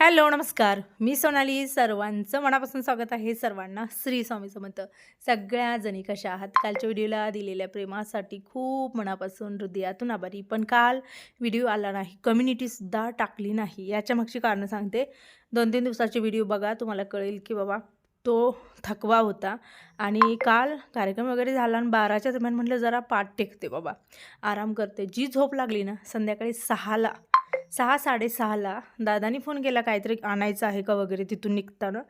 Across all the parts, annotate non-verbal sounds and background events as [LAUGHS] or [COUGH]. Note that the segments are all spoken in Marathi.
हॅलो नमस्कार. मी सोनाली. सर्वांचं मनापासून स्वागत आहे. सर्वांना श्री स्वामी समंत सगळ्या जणी कशा आहात? कालच्या व्हिडिओला दिलेल्या प्रेमासाठी खूप मनापासून हृदयातून आभारी. पण काल व्हिडिओ आला नाही. कम्युनिटीसुद्धा टाकली नाही. याच्या मागची कारणं सांगते. दोन तीन दिवसाचे व्हिडिओ बघा. तुम्हाला कळेल की बाबा तो थकवा होता. आणि काल कार्यक्रम वगैरे झाला आणि बाराच्या दरम्यान म्हटलं जरा पाठ टेकते बाबा. आराम करते. जी झोप लागली ना संध्याकाळी सहाला सहा साडेसहाला दादानी फोन केला काहीतरी आणायचं आहे का वगैरे तिथून निघताना?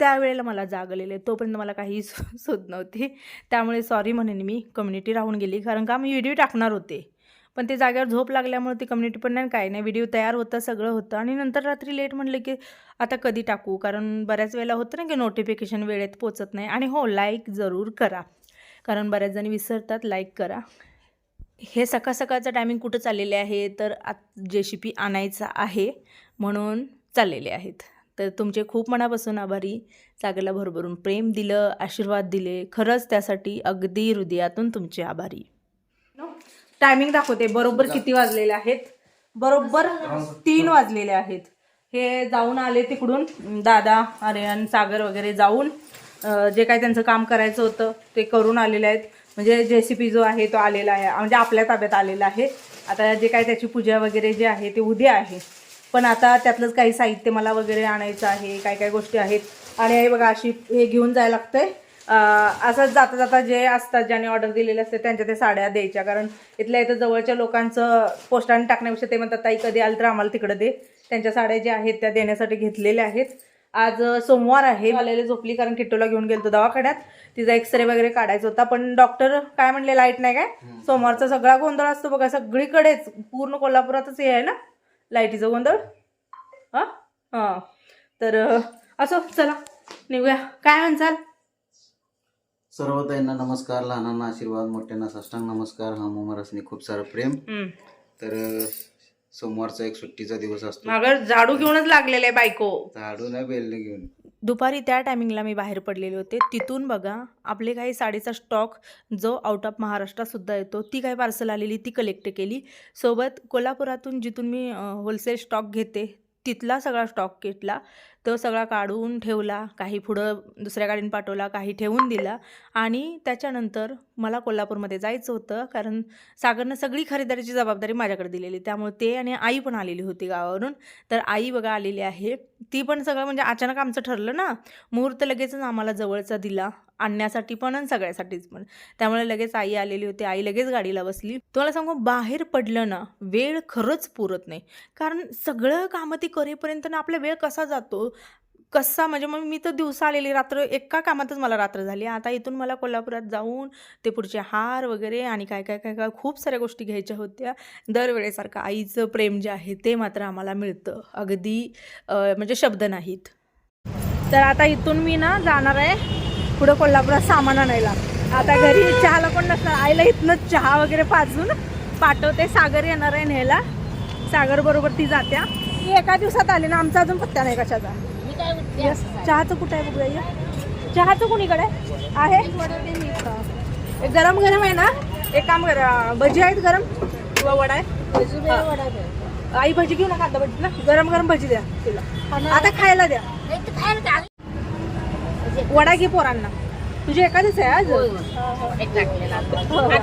त्यावेळेला मला जाग आलेले. तोपर्यंत मला काही सु सुद नव्हती. त्यामुळे सॉरी म्हणेन मी कम्युनिटी राहून गेली. कारण का मी व्हिडिओ टाकणार होते. पण ते जागेवर झोप लागल्यामुळे ती कम्युनिटी पण नाही काय नाही. व्हिडिओ तयार होतं सगळं होतं. आणि नंतर रात्री लेट म्हटलं की आता कधी टाकू? कारण बऱ्याच वेळेला होतं ना की नोटिफिकेशन वेळेत पोचत नाही. आणि हो लाईक जरूर करा. कारण बऱ्याच जणी विसरतात लाईक करा. हे सकाळ सकाळचं टायमिंग कुठं चाललेले आहे? तर आत जे सी पी आणायचा आहे म्हणून चाललेले आहेत. तर तुमचे खूप मनापासून आभारी. सागरला भरभरून प्रेम दिलं आशीर्वाद दिले. खरंच त्यासाठी अगदी हृदयातून तुमचे आभारी. टायमिंग दाखवते. बरोबर किती वाजलेले आहेत? बरोबर तीन वाजलेले आहेत. हे जाऊन आले तिकडून. दादा आर्यन सागर वगैरे जाऊन जे काय त्यांचं काम करायचं होतं ते करून आलेले आहेत. म्हणजे जे सी पी जो आहे तो आलेला आहे म्हणजे आपल्या ताब्यात आलेला आहे. आता जे काय त्याची पूजा वगैरे जे आहे ते उद्या आहे. पण आता त्यातलंच काही साहित्य मला वगैरे आणायचं आहे काय काय गोष्टी आहेत. आणि हे बघा अशी हे घेऊन जायला लागतंय. असंच जाता जाता जे असतात ज्याने ऑर्डर दिलेले असते त्यांच्या ते साड्या द्यायच्या. कारण इथल्या इथं जवळच्या लोकांचं पोस्टाने टाकण्यापेक्षा ते म्हणतात ताई कधी आलं तर आम्हाला तिकडं दे. त्यांच्या साड्या ज्या आहेत त्या देण्यासाठी घेतलेल्या आहेत. आज सोमवार आहे. आलेले झोपली कारण किट्टूला घेऊन गेलतो दवाखान्यात. तिचा एक्सरे वगैरे काढायचा होता. पण डॉक्टर काय म्हणले लाइट नाही काय? सोमवारचा सगळा गोंधळ असतो बघा. सगळीकडेच. पूर्ण कोल्हापुरातच हे आहे ना? लाईटीचा गोंधळ. हां? हां. तर असो चला. निघूया. काय म्हणसाल? सर्व ताईंना नमस्कार. लहानांना आशीर्वाद. मोठ्यांना साष्टांग नमस्कार. हा मोमरसनी खूप सारं प्रेम. तर सोमवारचा एक सुट्टीचा दिवस असतो. मागं झाडू घेऊनच लागलेले आहे बायको. झाडू नाही बेलने घेऊन. दुपारी त्या टायमिंगला मी बाहेर पडलेले होते. तिथून बघा आपले काही साडीचा स्टॉक जो आउट ऑफ महाराष्ट्रासुद्धा येतो ती काही पार्सल आलेली ती कलेक्ट केली. सोबत कोल्हापुरातून जिथून मी होलसेल स्टॉक घेते तिथला सगळा स्टॉक किटला तो सगळा काढून ठेवला. काही पुढं दुसऱ्या गाडीने पाठवला काही ठेवून दिला. आणि त्याच्यानंतर मला कोल्हापूरमध्ये जायचं होतं कारण सागरनं सगळी खरेदीची जबाबदारी माझ्याकडे दिलेली. त्यामुळे ते आणि आई पण आलेली होती गावावरून. तर आई बघा आलेली आहे. ती पण सगळं म्हणजे अचानक आमचं ठरलं ना. मुहूर्त लगेचच आम्हाला जवळचा दिला. आणण्यासाठी पण आणि सगळ्यासाठीच पण. त्यामुळे लगेच आई आलेली होती. आई लगेच गाडीला बसली. तुम्हाला सांगू बाहेर पडलं ना वेळ खरंच पुरत नाही. कारण सगळं कामं ती करेपर्यंत ना आपला वेळ कसा जातो? कसा? म्हणजे मग मी तर दिवसा आलेली. रात्र एका कामातच मला रात्र झाली. आता इथून मला कोल्हापुरात जाऊन ते पुढचे हार वगैरे आणि काय काय काय काय खूप साऱ्या गोष्टी घ्यायच्या होत्या. दरवेळेसारखं आईचं प्रेम जे आहे ते मात्र आम्हाला मिळतं. अगदी म्हणजे शब्द नाहीत. तर आता इथून मी ना जाणार आहे. पुढं कोल्हापुरात सामान आणायला. आता घरी चहाला पण नसणार? आईला इथनं चहा वगैरे पाजून पाठवते. सागर येणार आहे न्यायला. सागर बरोबर ती जात्या ती एका दिवसात आली ना आमचा अजून पत्त्या नाही कशाचा. Yes. चहाचं कुठं आहे बघूया. चहाचं कुणीकडे? आहे? गरम गरम आहे ना? एक काम करा भजी आहेत गरम? किंवा वडा आहे? आई भजी घेऊ नका आता भजी ना? गरम गरम भजी द्या तिला. आता खायला द्या. वडा घे पोरांना. तुझी एखादीच आहे आज? आता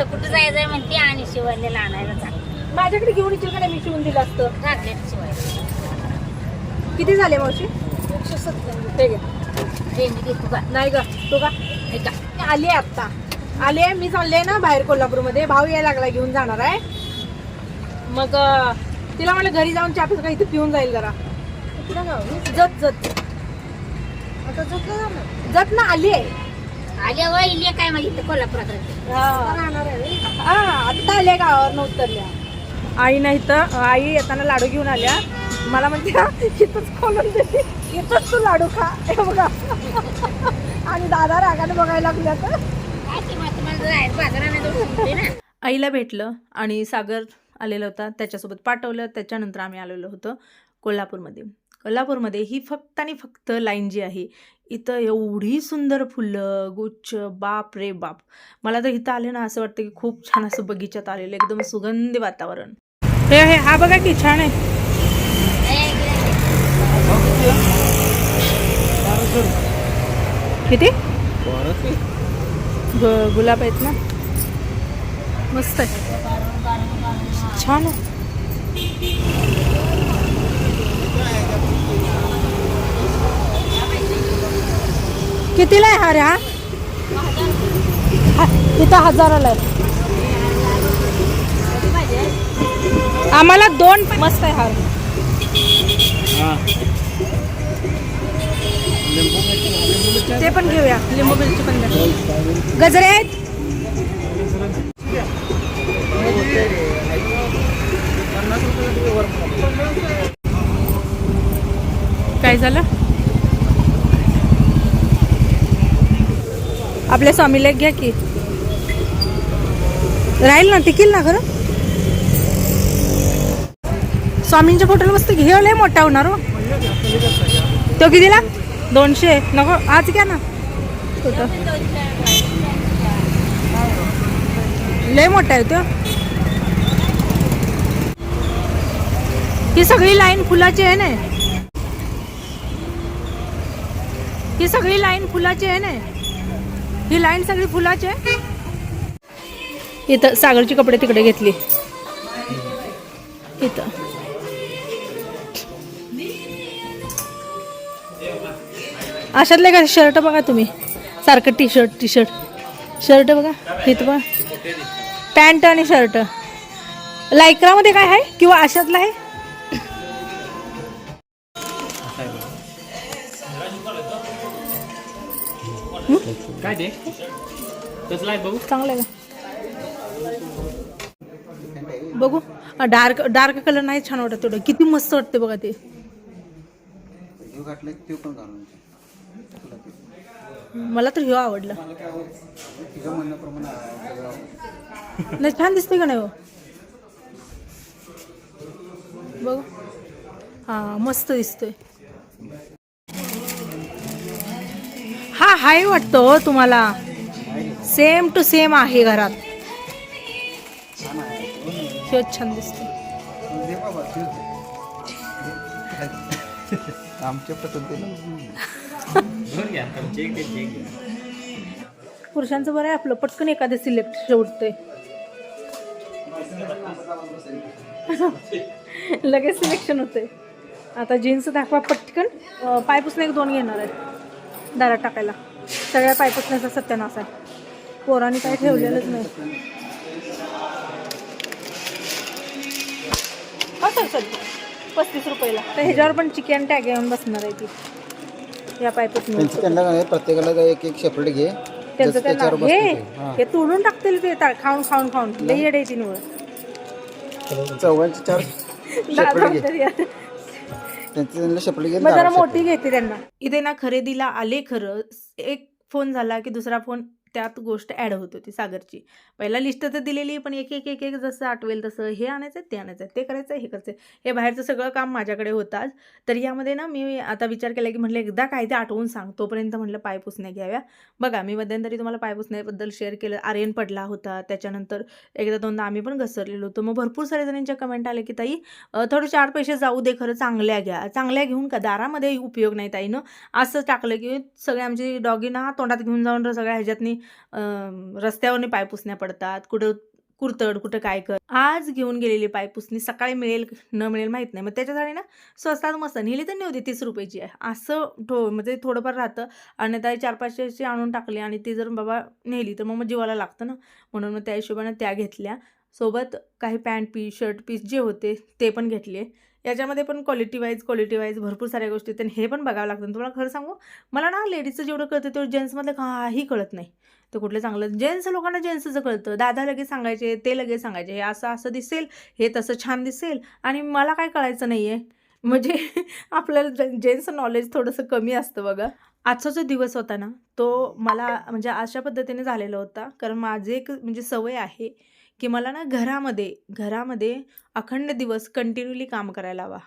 कुठं जायचंय म्हणते आणि शिवलेला आणायला चांगलं माझ्याकडे घेऊन येशील का नाही मी शिवून दिलं असतं. घातले शिवायला किती झाले मावशी? एकशे सत्तर. ते घे. रेंज घे तू का नाही ग तू का? हे का? आली आहे आत्ता. आली आहे मी चालले ना बाहेर कोल्हापूरमध्ये. भाऊ यायला लागला घेऊन जाणार आहे. मग अं, तिला म्हणलं घरी जाऊन चहा पिऊ का इथे पिऊन जाईल जरा. जत जत. जत ना आली आहे. आल्या व इले काय माहिती कोल्हापुरात राहते. हा. राहणार आहे हा, आत्ता आल्या गावावर उतरल्या. आई नाही तर आई येताना लाडू घेऊन आल्या. मला म्हणते "हा, इथंच खोलून देते इथंच तू लाडू खा. हे बघा. आणि दादा रागाने बघायला लागल्या तर काय ते मग तुम्हाला जायचं बाजाराने जाऊन शिकते ना. आईला भेटलं आणि सागर आलेला होता. त्याच्यासोबत पाठवलं. त्याच्यानंतर आम्ही आलेलो होतो कोल्हापूरमध्ये. कोल्हापूरमध्ये ही फक्त आणि फक्त लाईन जी आहे इथं एवढी सुंदर फुलं गुच्छ बाप रे बाप. मला तर इथं आले ना असं वाटतं की खूप छान असं बगीच्यात आलेलं एकदम सुगंधी वातावरण. हे हा बघा की छान आहे. किती? गुलाब आहेत ना? मस्त आहे. छान आहे. कितीला आहे हार हा? इथं हजाराला आहे. आम्हाला दोन मस्त आहे हार ते पण घेऊया. लिंबू मिरची पण गजरे आहेत? काय झालं? आपल्या स्वामीला एक घ्या की. राहील ना टिकील ना खरं? स्वामींच्या फोटोला मस्त घे. लय मोठा होणार हो. तो कितीला? दोनशे. नको आज घ्या ना. लय मोठा आहे तो. ही सगळी लाईन फुलाची आहे ना. ही सगळी लाईन फुलाची आहे ना. ही लाईन सगळी फुलाची आहे. इथं सागरची कपडे तिकडे घेतली. इथं. अशातले का शर्ट बघा तुम्ही? सारखं T shirt T shirt shirt बघा इथं बघा. पॅन्ट आणि शर्ट लायक्रामध्ये काय आहे? किंवा अशातलं आहे? काय ते कसला आहे बघू चांगलं आहे का बघू डार्क डार्क कलर नाही छान वाटत थोडं किती मस्त वाटते बघा ते पण घालून. मला तर ह्यो आवडला. नाही छान दिसते का नाही हो बघ हा मस्त दिसतोय हा हाय वाटतो हो तुम्हाला. सेम टू सेम आहे घरात. छान दिसतो. पुरुषांचं बरं आहे आपलं पटकन एखादं सिलेक्ट शेवटतंय लगेच सिलेक्शन होतंय. आता जीन्स दाखवा पटकन. पायपुसणे एक दोन घेणार आहे दारात टाकायला. सगळ्या पायपुसण्याचा सत्यानाश आहे. पोरांनी काही ठेवलेलंच नाही. हा सर पस्तीस रुपयाला. तर ह्याच्यावर पण चिकन टॅग येऊन बसणार आहे ती. या त्यांचं त्यांना काय प्रत्येकाला एक एक सेपरेट घे. त्यांचं जसं त्यांना त्याच्यावर हे बसतं ते. हा. हे तोडून टाकतील ते ता- खाऊन खाऊन खाऊन. लई येडे ती निवड. चौघांचे चार दादा घे. म्हणतात यार. त्यांचे त्यांना मग जरा मोठी घेते त्यांना. इथे ना खरेदीला आले खरं. एक फोन झाला की दुसरा फोन त्यात गोष्ट ॲड होत होती सागरची. पहिला लिस्ट तर दिलेली पण एक एक एक एक जसं आठवेल तसं हे आणायचं ते आणायचं ते करायचं हे करायचं हे बाहेरचं सगळं काम माझ्याकडे होतं तर यामध्ये ना मी आता विचार केला की म्हटलं एकदा काय ते आठवून सांग तोपर्यंत म्हटलं पायपुसण्या घ्याव्या. बघा मी मध्यंतरी तुम्हाला पायपुसण्याबद्दल शेअर केलं. आर्यन पडला होता त्याच्यानंतर एकदा दोनदा आम्ही पण घसरलेलो होतो. मग भरपूर साऱ्या जणांच्या कमेंट आले की ताई थोडे चार पैसे जाऊ दे खरं चांगल्या घ्या. चांगल्या घेऊन का? दारामध्ये उपयोग नाही ताईनं. असं टाकलं की सगळे आमची डॉगीना तोंडात घेऊन जाऊन सगळ्या ह्याच्यातनी रस्त्यावरने पाय पायपुसण्या पडतात कुठं कुरतड कुठं काय कर. आज घेऊन गेलेली पायपुसणी सकाळी मिळेल न मिळेल माहीत नाही. मग त्याच्यासाठी ना स्वस्तात मस्त नेली तर नव्हती तीस रुपयाची. आहे असं ठो म्हणजे थोडंफार राहतं. आणि त्या चार पाचशेची आणून टाकली आणि ती जर बाबा नेली तर मग मग जीवाला लागतं ना. म्हणून मग त्या हिशोबाने त्या घेतल्या. सोबत काही पॅन्ट पीस शर्ट पीस जे होते ते पण घेतले. याच्यामध्ये पण क्वालिटी वाईज क्वालिटी वाईज भरपूर साऱ्या गोष्टी आहेत. आणि हे पण बघावं लागतं. तुम्हाला खरं सांगू मला ना लेडीजचं जेवढं कळतं तेवढं जेंट्समधलं काही कळत नाही. तर कुठलं चांगलं जेंट्स लोकांना जेंट्सचं कळतं. दादा लगेच सांगायचे ते लगेच सांगायचे हे असं असं दिसेल हे तसं छान दिसेल. आणि मला काय कळायचं नाही आहे म्हणजे [LAUGHS] आपल्याला जेंट्सचं नॉलेज थोडंसं कमी असतं बघा. आजचा जो दिवस होता ना तो मला म्हणजे अशा पद्धतीने झालेला होता. कारण माझे एक म्हणजे सवय आहे की मला ना घरामध्ये घरामध्ये अखंड दिवस कंटिन्युअली काम करायला हवा.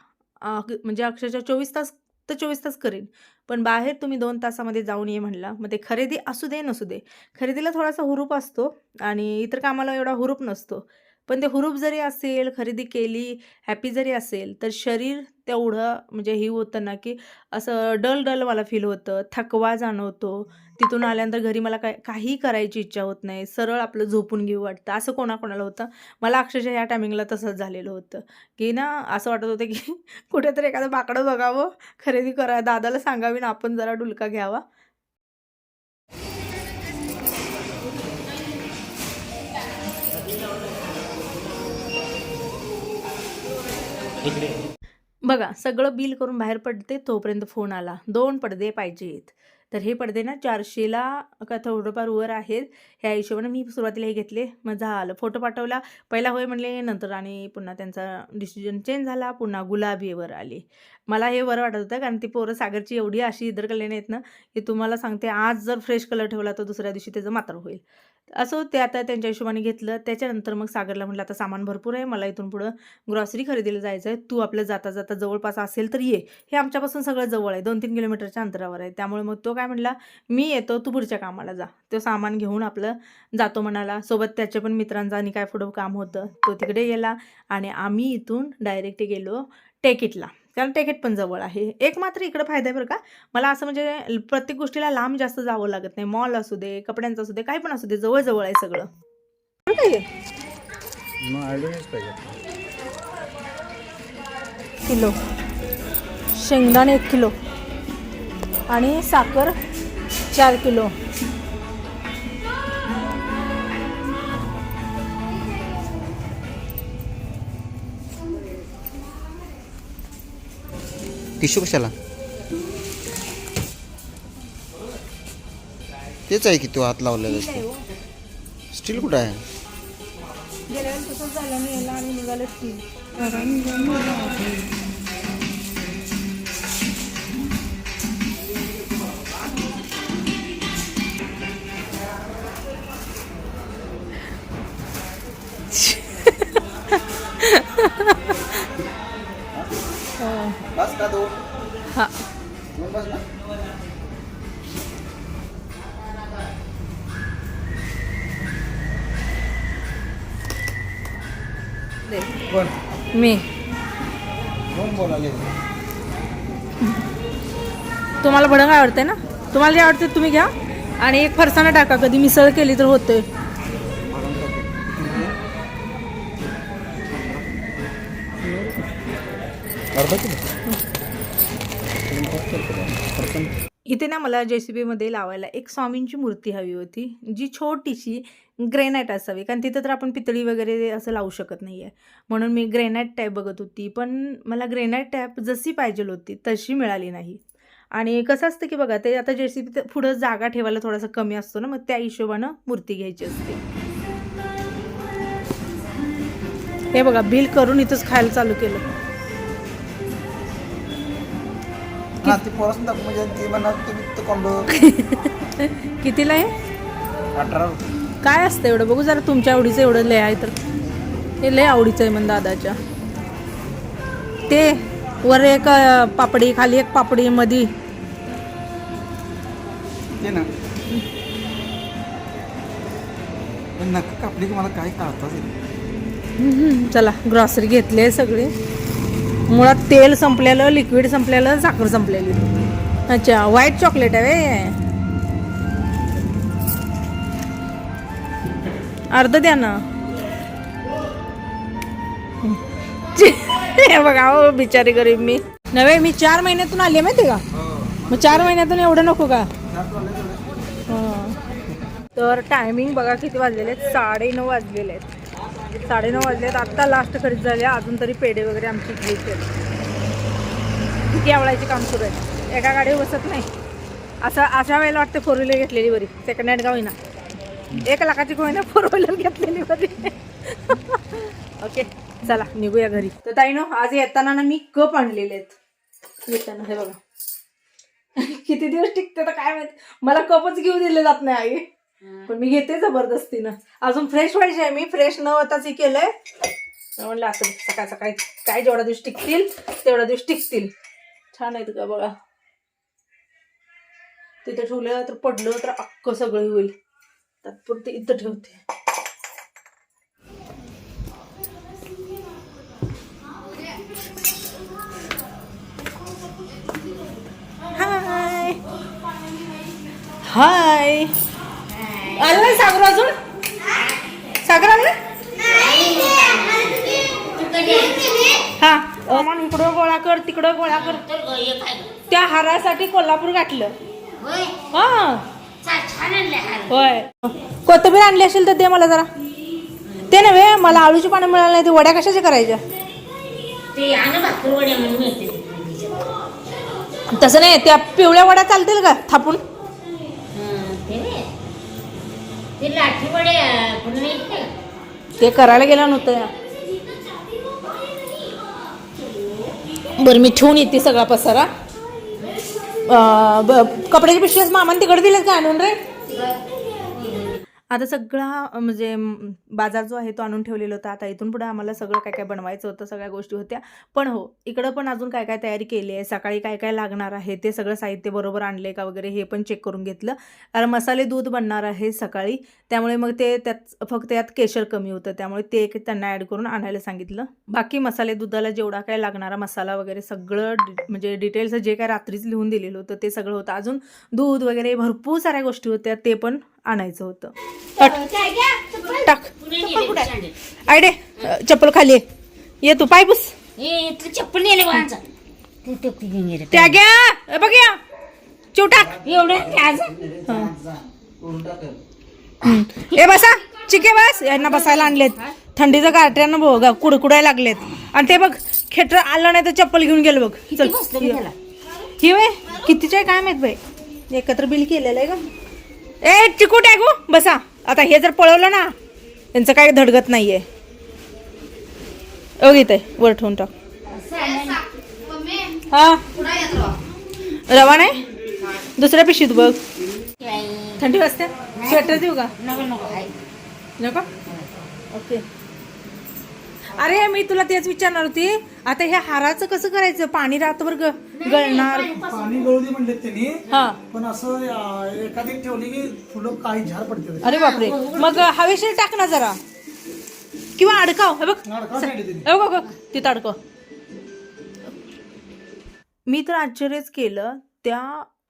म्हणजे अक्षरशः चोवीस तास तर चोवीस तास करेन. पण बाहेर तुम्ही दोन तासामध्ये जाऊन ये म्हणला मग ते खरेदी असू दे नसू दे. खरेदीला थोडासा हुरूप असतो आणि इतर कामाला एवढा हुरूप नसतो. पण ते हुरूप जरी असेल खरेदी केली हॅपी जरी असेल तर शरीर तेवढं म्हणजे हे होतं ना की असं डल डल मला फील होतं थकवा जाणवतो. तिथून आल्यानंतर घरी मला काय काही करायची इच्छा होत नाही. सरळ आपलं झोपून घेऊ वाटतं. असं कोणाकोणाला होतं? मला अक्षरशः ह्या टायमिंगला तसंच झालेलं होतं. की ना असं वाटत होतं की [LAUGHS] कुठेतरी एखादं बाकडं बघावं खरेदी करा दादाला सांगावी ना आपण जरा डुलका घ्यावा. तिकडे बघा सगळं बिल करून बाहेर पडते तोपर्यंत फोन आला. दोन पडदे पाहिजेत. तर हे पडदे ना चारशेला का थोडंफार वर आहेत. ह्या हिशोबाने मी सुरुवातीला हे घेतले. मग झालं. फोटो पाठवला. पहिला होय म्हणले नंतर आणि पुन्हा त्यांचा डिसिजन चेंज झाला. पुन्हा गुलाबीवर आले. मला हे बरं वाटत होतं कारण ती पोरं सागरची एवढी अशी इतर कल्याण आहेत ना की तुम्हाला सांगते आज जर फ्रेश कलर ठेवला तर दुसऱ्या दिवशी त्याचं मात्र होईल. असं ते आता त्यांच्या हिशोबाने घेतलं. त्याच्यानंतर मग सागरला म्हटलं आता सामान भरपूर आहे मला इथून पुढं ग्रॉसरी खरेदीला जायचं आहे तू आपलं जाता जाता जवळपास असेल तर ये. हे आमच्यापासून सगळं जवळ आहे. दोन तीन किलोमीटरच्या अंतरावर आहे. त्यामुळे मग तो काय म्हणला मी येतो तू पुढच्या कामाला जा. तो सामान घेऊन आपलं जातो म्हणाला. सोबत त्याच्या पण मित्रांचा आणि काय पुढं काम होतं तो तिकडे गेला आणि आम्ही इथून डायरेक्ट गेलो टेकिटला. कारण टेकिट पण जवळ आहे. एक मात्र इकडं फायदा आहे बरं का. मला असं म्हणजे प्रत्येक गोष्टीला लांब जास्त जावं लागत नाही. मॉल असू दे कपड्यांचं असू दे काही पण असू दे जवळ जवळ आहे सगळं. किलो. शेंगदाणे एक किलो. आणि साखर चार किलो. टिश्यू कशाला? तेच आहे की तो हात लावलेला स्टील कुठं आहे? गेल्या वेळेस तसंच झालं नाही याला आणि निघालं स्टील बस का दोन हा. दोन बस ना. कोण? मी. कोण बोलाले तुम्हाला भडंग आवडते ना? तुम्हाला जे आवडते तुम्ही घ्या. आणि एक फरसाणा टाका. कधी मिसळ केली तर होते ना मला जे सी बीमध्ये लावायला एक स्वामींची मूर्ती हवी होती जी छोटीशी ग्रेनाईट असावी. कारण तिथं तर आपण पितळी वगैरे असं लावू शकत नाही आहे म्हणून मी ग्रेनाईट टॅप बघत होती. पण मला ग्रेनाईट टॅप जशी पाहिजे होती तशी मिळाली नाही. आणि कसं असतं की बघा ते आता जे सी बी पुढं जागा ठेवायला थोडासा कमी असतो ना मग त्या हिशोबानं मूर्ती घ्यायची असते. हे बघा बिल करून इथंच खायला चालू केलं. हा ती पोरासून दाखव म्हणजे ती म्हणा तुम्ही तो कॉम्बो कितीला आहे? अठरा काय असतं एवढं? बघू जरा तुमच्या आवडीचं एवढं लय आहे तर. हे लय आवडीचं आहे म्हण दादाच्या. ते वर एक अं, पापडी खाली एक पापडी मधी. ते ना. पण नका कापली की मला काय हम्म, चला ग्रॉसरी घेतली आहे सगळी. मुळात तेल संपलेलं लिक्विड संपलेलं साखर संपलेली. अच्छा व्हाईट चॉकलेट आहे व्हय. अर्ध द्या ना. हे बघा हो बिचारी गरीब मी. नव्हे मी चार महिन्यातून आली आहे माहिती का? मग चार महिन्यातून एवढं नको का? हां. तर टायमिंग बघा किती वाजलेले आहेत? साडेनऊ वाजलेले आहेत. म्हणजे साडेनऊ वाजले आहेत आत्ता लास्ट खरेदी झाली अजून तरी पेढे वगैरे आमची घ्यायचे आहेत. किती आवडायचे काम सुरू आहे एका गाडीवर बसत नाही. असं अशा वेळेला वाटते फोर व्हीलर घेतलेली बरी सेकंड हँड का होईना एक लाखाची का होईना फोर व्हीलर घेतलेली बरी ओके चला निघूया घरी. तर ताई नो आज येताना ना मी कप आणलेले आहेत. येताना हे बघा. किती दिवस टिकते तर काय माहीत. मला कपच घेऊ दिले जात नाही आई. पण मी घेते जबरदस्तीनं. अजून फ्रेश व्हायचे मी. फ्रेश न होताच हे केलंय म्हणलं असं सकाळ सकाळी काय जेवढा दिवस टिकतील तेवढा दिवस टिकतील. छान आहेत का बघा. तिथं ठेवलं तर पडलं तर अख्ख सगळं होईल. तात्पुरते इथं ठेवते. हाय हाय आलं नाही सागर अजून? सागर आलं? हा. मग इकडं गोळा कर तिकडं गोळा कर. हे? त्या हारासाठी कोल्हापूर गाठलं होय हा. होय. कोथिंबीर आणली असेल तर दे मला जरा. ते नव्हे मला आळूची पानं मिळाली नाही ते वड्या कशाच्या करायच्या? तसं नाही त्या पिवळ्या वड्या चालतील का थापून हं, ते व्हय. ते करायला गेलं नव्हतं. बरं मी ठेवून येते सगळा पसारा. कपड्याची पिशवीच मामाने तिकडे दिलेत का आणून रे? आता सगळा म्हणजे बाजार जो आहे तो आणून ठेवलेला होता. आता इथून पुढे आम्हाला सगळं काय काय बनवायचं होतं सगळ्या गोष्टी होत्या. पण हो इकडं पण अजून काय काय तयारी केली आहे? सकाळी काय काय लागणार आहे? ते सगळं साहित्य बरोबर आणले का वगैरे हे पण चेक करून घेतलं. कारण मसाले दूध बनणार आहे सकाळी. त्यामुळे मग ते त्यात फक्त यात केशर कमी होतं. त्यामुळे ते एक त्यांना ॲड करून आणायला सांगितलं. बाकी मसाले दुधाला जेवढा काय लागणारा मसाला वगैरे सगळं डि- म्हणजे डिटेल्स जे काय रात्रीच लिहून दिलेलं होतं ते सगळं होतं. अजून दूध वगैरे भरपूर साऱ्या गोष्टी होत्या ते पण आणायचं होतं. टाक. आयडे चप्पल खाली आहे. ये तू पाय इथलं चप्पल त्या घ्या. बघ या. चिव टाक. एवढं. ए बसा. चिके बस. यांना बसायला आणलेत. थंडीचं गाठ्यानं बघ कुडकुडायला लागलेत. आणि ते बघ खेटर आलं नाही तर चप्पल घेऊन गेलं बघ. त्याला? ही वे कितीचे आहे काय माहीत बाई? एकत्र बिल केलेलं आहे का ए चिकू टाकू बसा. आता हे जर पळवलं ना त्यांचं काय धडगत नाहीये. ओ गीत आहे वर ठेवून टाक. हा? रवा नाही? दुसऱ्या पिशीत बघ. थंडी वाजते? स्वेटर देऊ का? नको नको आहे नको? ओके. अरे मी तुला तेच विचारणार होती. आता हे हाराचं कसं करायचं? पाणी रात्रभर ग गळणार. पाणी गळू दे म्हणले त्यांनी. हा. पण असं अं, एखादी ठेवली की फुलं काही झाड पडते अरे बापरे. मग हवेशीर टाक ना जरा. किंवा अडकाव. हे बघ. अडकाव. हे बघ. तिथं अडकव. मी तर आश्चर्यच केलं. त्या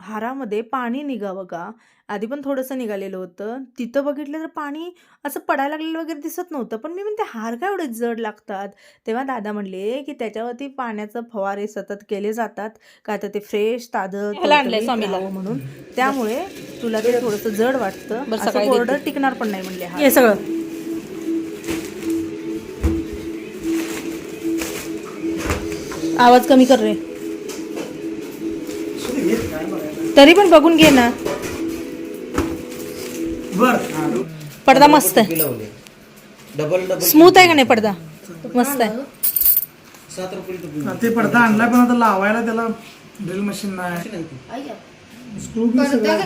हारामध्ये पाणी निघावं का? आधी पण थोडंसं निघालेलं होतं. तिथं बघितलं तर पाणी असं पडायला लागलेलं वगैरे दिसत नव्हतं. पण मी म्हणते हार काय एवढे जड लागतात? तेव्हा दादा म्हणले की त्याच्यावरती पाण्याचं फवारे सतत केले जातात. का तर ते फ्रेश ताजं म्हणून. त्यामुळे तुला ते थोडंसं जड वाटतं. कोरडं टिकणार पण नाही म्हणले हे सगळं. आवाज कमी कर रे. तरी पण बघून घे ना. बर. पडदा मस्त. आहे डबल डबल स्मूथ आहे का नाही पडदा? मस्त आहे. सात रुपये हा, ते पडदा आणलाय पण आता लावायला त्याला ड्रिल मशीन नाही स्क्रू बी सगळं.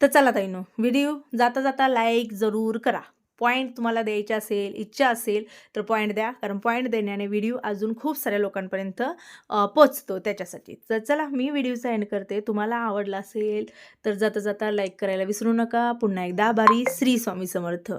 तर चला ताईनो व्हिडिओ जाता जाता लाईक जरूर करा. पॉईंट तुम्हाला द्यायचे असेल इच्छा असेल तर पॉईंट द्या. कारण पॉईंट देण्याने व्हिडिओ अजून खूप साऱ्या लोकांपर्यंत पोचतो त्याच्यासाठी. तर चला मी व्हिडिओचा एंड करते. तुम्हाला आवडला असेल तर जाता जाता लाईक करायला विसरू नका. पुन्हा एकदा बारी श्री स्वामी समर्थ.